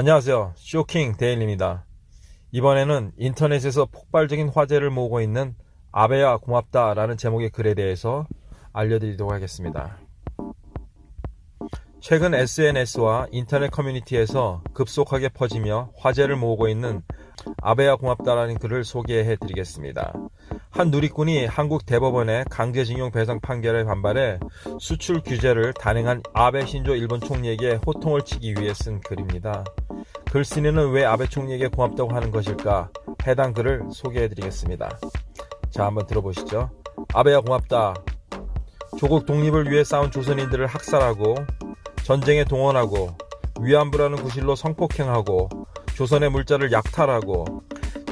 안녕하세요. 쇼킹 데일리입니다. 이번에는 인터넷에서 폭발적인 화제를 모으고 있는 아베야 고맙다 라는 제목의 글에 대해서 알려드리도록 하겠습니다. 최근 SNS와 인터넷 커뮤니티에서 급속하게 퍼지며 화제를 모으고 있는 아베야 고맙다라는 글을 소개해 드리겠습니다. 한 누리꾼이 한국 대법원의 강제징용 배상 판결에 반발해 수출 규제를 단행한 아베 신조 일본 총리에게 호통을 치기 위해 쓴 글입니다. 글쓴이는 왜 아베 총리에게 고맙다고 하는 것일까? 해당 글을 소개해 드리겠습니다. 자, 한번 들어보시죠. 아베야 고맙다. 조국 독립을 위해 싸운 조선인들을 학살하고 전쟁에 동원하고 위안부라는 구실로 성폭행하고 조선의 물자를 약탈하고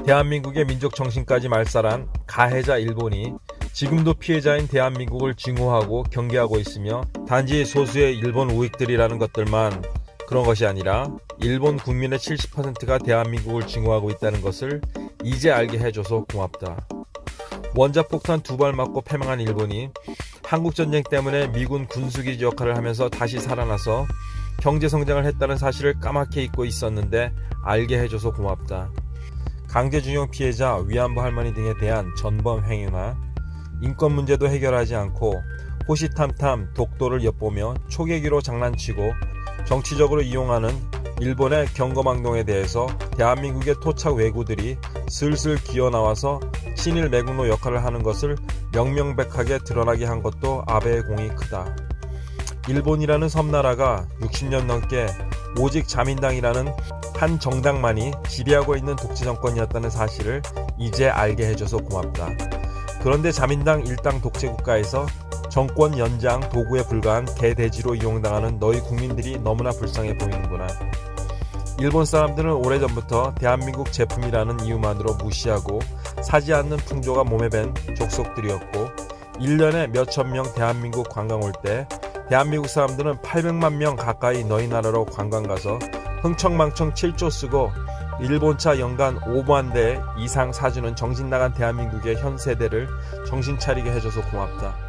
대한민국의 민족 정신까지 말살한 가해자 일본이 지금도 피해자인 대한민국을 증오하고 경계하고 있으며 단지 소수의 일본 우익들이라는 것들만 그런 것이 아니라 일본 국민의 70%가 대한민국을 증오하고 있다는 것을 이제 알게 해줘서 고맙다. 원자폭탄 두 발 맞고 패망한 일본이 한국전쟁 때문에 미군 군수기지 역할을 하면서 다시 살아나서 경제성장을 했다는 사실을 까맣게 잊고 있었는데 알게 해줘서 고맙다. 강제징용 피해자 위안부 할머니 등에 대한 전범 행위나 인권 문제도 해결하지 않고 호시탐탐 독도를 엿보며 초계기로 장난치고 정치적으로 이용하는 일본의 경거망동에 대해서 대한민국의 토착 왜구들이 슬슬 기어나와서 친일 매국노 역할을 하는 것을 명명백하게 드러나게 한 것도 아베의 공이 크다. 일본이라는 섬나라가 60년 넘게 오직 자민당이라는 한 정당만이 지배하고 있는 독재 정권이었다는 사실을 이제 알게 해줘서 고맙다. 그런데 자민당 일당 독재 국가에서 정권 연장 도구에 불과한 개돼지로 이용당하는 너희 국민들이 너무나 불쌍해 보이는구나. 일본 사람들은 오래전부터 대한민국 제품이라는 이유만으로 무시하고 사지 않는 풍조가 몸에 밴 족속들이었고 1년에 몇천 명 대한민국 관광 올 때 대한민국 사람들은 800만 명 가까이 너희 나라로 관광 가서 흥청망청 7조 쓰고 일본차 연간 5만 대 이상 사주는 정신 나간 대한민국의 현 세대를 정신 차리게 해줘서 고맙다.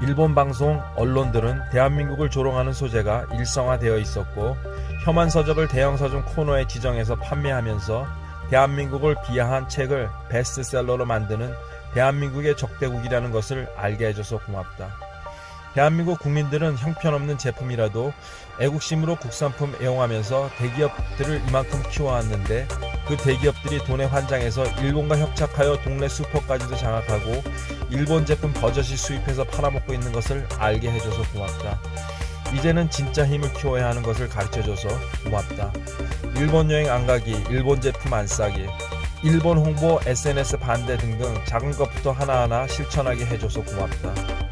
일본 방송 언론들은 대한민국을 조롱하는 소재가 일성화되어 있었고 혐한 서적을 대형 서점 코너에 지정해서 판매하면서 대한민국을 비하한 책을 베스트셀러로 만드는 대한민국의 적대국이라는 것을 알게 해줘서 고맙다. 대한민국 국민들은 형편없는 제품이라도 애국심으로 국산품 애용하면서 대기업들을 이만큼 키워왔는데 그 대기업들이 돈에 환장해서 일본과 협착하여 동네 슈퍼까지도 장악하고 일본 제품 버젓이 수입해서 팔아먹고 있는 것을 알게 해줘서 고맙다. 이제는 진짜 힘을 키워야 하는 것을 가르쳐줘서 고맙다. 일본 여행 안 가기, 일본 제품 안 싸기, 일본 홍보, SNS 반대 등등 작은 것부터 하나하나 실천하게 해줘서 고맙다.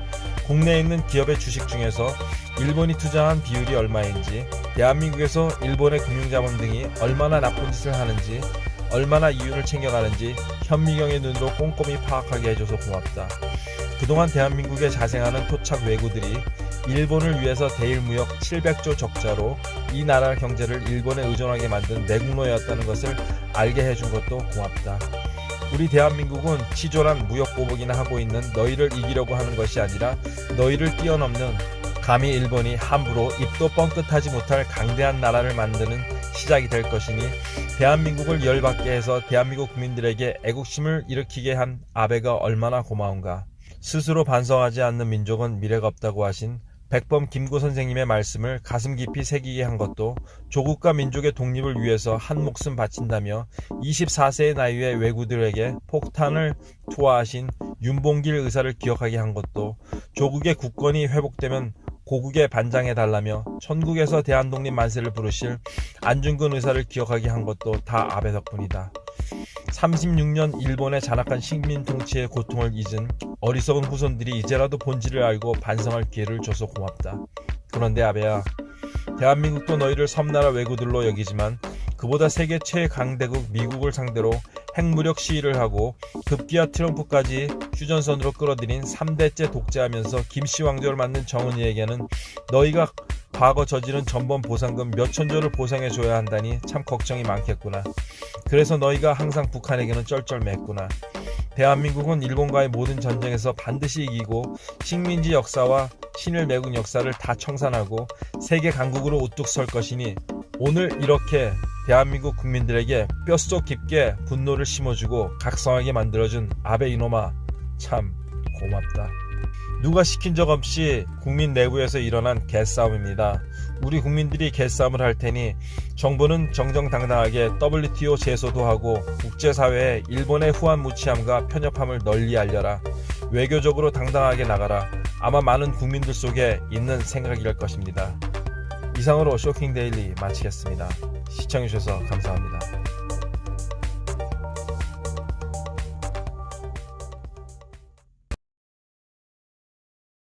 국내에 있는 기업의 주식 중에서 일본이 투자한 비율이 얼마인지, 대한민국에서 일본의 금융자본 등이 얼마나 나쁜 짓을 하는지, 얼마나 이윤을 챙겨가는지 현미경의 눈으로 꼼꼼히 파악하게 해줘서 고맙다. 그동안 대한민국에 자생하는 토착 외구들이 일본을 위해서 대일무역 700조 적자로 이 나라 경제를 일본에 의존하게 만든 내국노였다는 것을 알게 해준 것도 고맙다. 우리 대한민국은 치졸한 무역 보복이나 하고 있는 너희를 이기려고 하는 것이 아니라 너희를 뛰어넘는 감히 일본이 함부로 입도 뻥끗하지 못할 강대한 나라를 만드는 시작이 될 것이니 대한민국을 열받게 해서 대한민국 국민들에게 애국심을 일으키게 한 아베가 얼마나 고마운가. 스스로 반성하지 않는 민족은 미래가 없다고 하신 백범 김구 선생님의 말씀을 가슴 깊이 새기게 한 것도 조국과 민족의 독립을 위해서 한 목숨 바친다며 24세의 나이에 외구들에게 폭탄을 투하하신 윤봉길 의사를 기억하게 한 것도 조국의 국권이 회복되면 고국에 반장해 달라며 천국에서 대한독립 만세를 부르실 안중근 의사를 기억하게 한 것도 다 아베 덕분이다. 36년 일본의 잔악한 식민 통치의 고통을 잊은 어리석은 후손들이 이제라도 본질을 알고 반성할 기회를 줘서 고맙다. 그런데 아베야, 대한민국도 너희를 섬나라 왜구들로 여기지만 그보다 세계 최강대국 미국을 상대로 핵무력 시위를 하고 급기야 트럼프까지 휴전선으로 끌어들인 3대째 독재하면서 김씨 왕조를 만든 정은이에게는 너희가 과거 저지른 전범 보상금 몇 천조를 보상해줘야 한다니 참 걱정이 많겠구나. 그래서 너희가 항상 북한에게는 쩔쩔맸구나. 대한민국은 일본과의 모든 전쟁에서 반드시 이기고 식민지 역사와 신일 매국 역사를 다 청산하고 세계 강국으로 우뚝 설 것이니 오늘 이렇게 대한민국 국민들에게 뼛속 깊게 분노를 심어주고 각성하게 만들어준 아베 이노마 참 고맙다. 누가 시킨 적 없이 국민 내부에서 일어난 개싸움입니다. 우리 국민들이 개싸움을 할 테니 정부는 정정당당하게 WTO 제소도 하고 국제사회에 일본의 후한무치함과 편협함을 널리 알려라. 외교적으로 당당하게 나가라. 아마 많은 국민들 속에 있는 생각일 것입니다. 이상으로 쇼킹데일리 마치겠습니다. 시청해주셔서 감사합니다.